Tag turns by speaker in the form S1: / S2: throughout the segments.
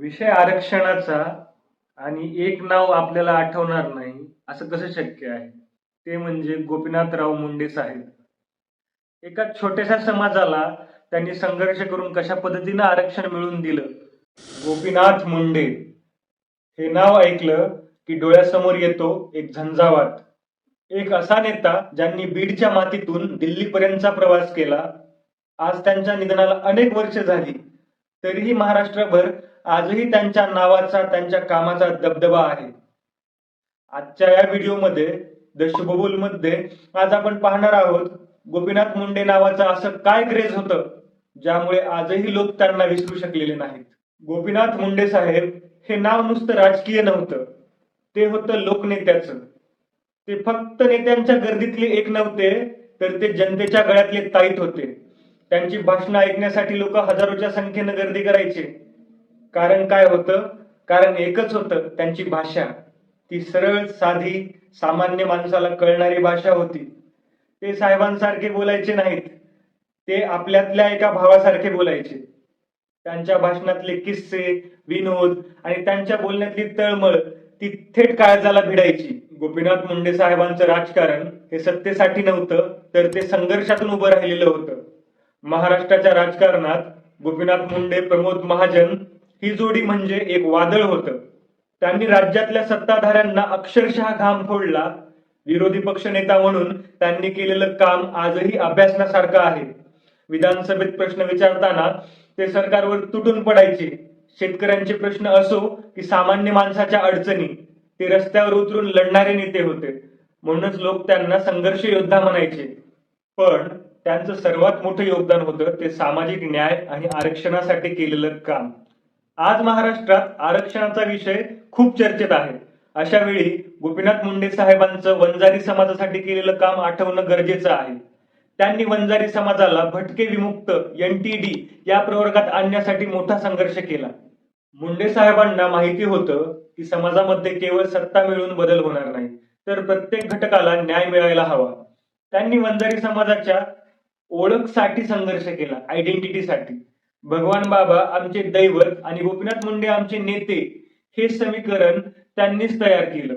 S1: विषय आरक्षणाचा आणि एक नाव आपल्याला आठवणार नाही असं कसं शक्य आहे? ते म्हणजे गोपीनाथराव मुंडे साहेब. एका छोट्याशा समाजाला त्यांनी संघर्ष करून कशा पद्धतीनं आरक्षण मिळवून दिलं? गोपीनाथ मुंडे. हे नाव ऐकलं की डोळ्यासमोर येतो एक झंझावात. एक असा नेता ज्यांनी बीडच्या मातीतून दिल्लीपर्यंतचा प्रवास केला. आज त्यांच्या निधनाला अनेक वर्ष झाली. तरीही महाराष्ट्रभर आजही त्यांच्या नावाचा त्यांच्या कामाचा दबदबा आहे. आजच्या या व्हिडिओमध्ये द शुभबुलमध्ये आज आपण पाहणार आहोत गोपीनाथ मुंडे नावाचं असं काय क्रेज होतं ज्यामुळे आजही लोक त्यांना विसरू शकलेले नाहीत. गोपीनाथ मुंडे साहेब हे नाव नुसतं राजकीय नव्हतं ते होतं लोकनेत्याचं. ते फक्त नेत्यांच्या गर्दीतले एक नव्हते तर ते जनतेच्या गळ्यातले ताईत होते. त्यांची भाषणं ऐकण्यासाठी लोक हजारोच्या संख्येनं गर्दी करायचे. कारण काय होतं? कारण एकच होतं त्यांची भाषा. ती सरळ साधी सामान्य माणसाला कळणारी भाषा होती. ते साहेबांसारखे बोलायचे नाहीत. ते आपल्यातल्या एका भावासारखे बोलायचे. त्यांच्या भाषणातले किस्से विनोद आणि त्यांच्या बोलण्यातली तळमळ ती थेट काळजाला भिडायची. गोपीनाथ मुंडे साहेबांचं राजकारण हे सत्तेसाठी नव्हतं तर ते संघर्षातून उभं राहिलेलं होतं. महाराष्ट्राच्या राजकारणात गोपीनाथ मुंडे प्रमोद महाजन ही जोडी म्हणजे एक वादळ होतं. त्यांनी राज्यातल्या सत्ताधाऱ्यांना अक्षरशः घाम फोडला. विरोधी पक्षनेता म्हणून त्यांनी केलेलं काम आजही अभ्यासण्यासारखं आहे. विधानसभेत प्रश्न विचारताना ते सरकारवर तुटून पडायचे. शेतकऱ्यांचे प्रश्न असो की सामान्य माणसाच्या अडचणी ते रस्त्यावर उतरून लढणारे नेते होते. म्हणूनच लोक त्यांना संघर्ष योद्धा म्हणायचे. पण त्यांचं सर्वात मोठं योगदान होतं ते सामाजिक न्याय आणि आरक्षणासाठी केलेलं काम. आज महाराष्ट्रात आरक्षणाचा विषय खूप चर्चेत आहे. अशा वेळी गोपीनाथ मुंडे साहेबांचं वंजारी समाजासाठी केलेलं काम आठवणं गरजेचं आहे. त्यांनी वंजारी समाजाला भटके विमुक्त एनटीडी या प्रवर्गात आणण्यासाठी मोठा संघर्ष केला. मुंडे साहेबांना माहिती होतं की समाजामध्ये केवळ सत्ता मिळून बदल होणार नाही तर प्रत्येक घटकाला न्याय मिळायला हवा. त्यांनी वंजारी समाजाच्या ओळखसाठी संघर्ष केला आयडेंटिटीसाठी भगवान बाबा आमचे दैवत आणि गोपीनाथ मुंडे आमचे नेते हे समीकरण त्यांनीच तयार केलं.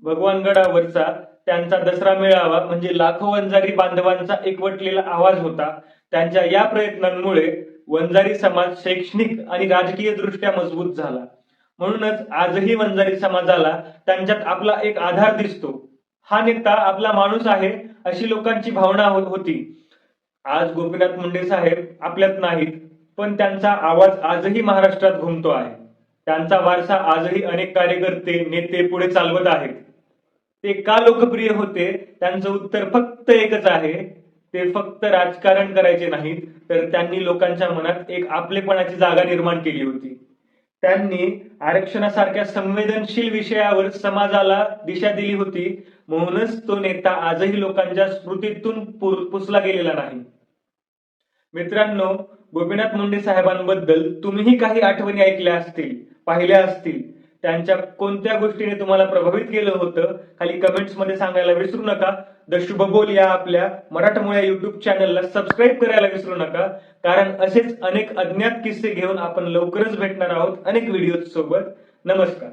S1: भगवानगडावरचा त्यांचा दसरा मेळावा म्हणजे लाखो वंजारी बांधवांचा एकवटलेला आवाज होता. त्यांच्या या प्रयत्नांमुळे वंजारी समाज शैक्षणिक आणि राजकीय दृष्ट्या मजबूत झाला. म्हणूनच आजही वंजारी समाजाला त्यांच्यात आपला एक आधार दिसतो. हा नेता आपला माणूस आहे अशी लोकांची भावना हो- होती. आज गोपीनाथ मुंडे साहेब आपल्यात नाहीत पण त्यांचा आवाज आजही महाराष्ट्रात घुमतो आहे. त्यांचा वारसा आजही अनेक कार्यकर्ते नेते पुढे चालवत आहेत. ते का लोकप्रिय होते त्यांचं उत्तर फक्त एकच आहे. ते फक्त राजकारण करायचे नाहीत तर त्यांनी लोकांच्या मनात एक आपलेपणाची जागा निर्माण केली होती. त्यांनी आरक्षणासारख्या संवेदनशील विषयावर समाजाला दिशा दिली होती. म्हणूनच तो नेता आजही लोकांच्या स्मृतीतून पुर- पुसला गेलेला नाही. मित्रांनो गोपीनाथ मुंडे साहेबांबद्दल तुम्हीही काही आठवणी ऐकल्या असतील पाहिल्या असतील. त्यांच्या कोणत्या गोष्टीने तुम्हाला प्रभावित केलं होतं खाली कमेंट्समध्ये सांगायला विसरू नका. द शुभबोल या आपल्या मराठमोळ्या युट्यूब चॅनलला सबस्क्राईब करायला विसरू नका. कारण असेच अनेक अज्ञात किस्से घेऊन आपण लवकरच भेटणार आहोत अनेक व्हिडिओ सोबत. नमस्कार.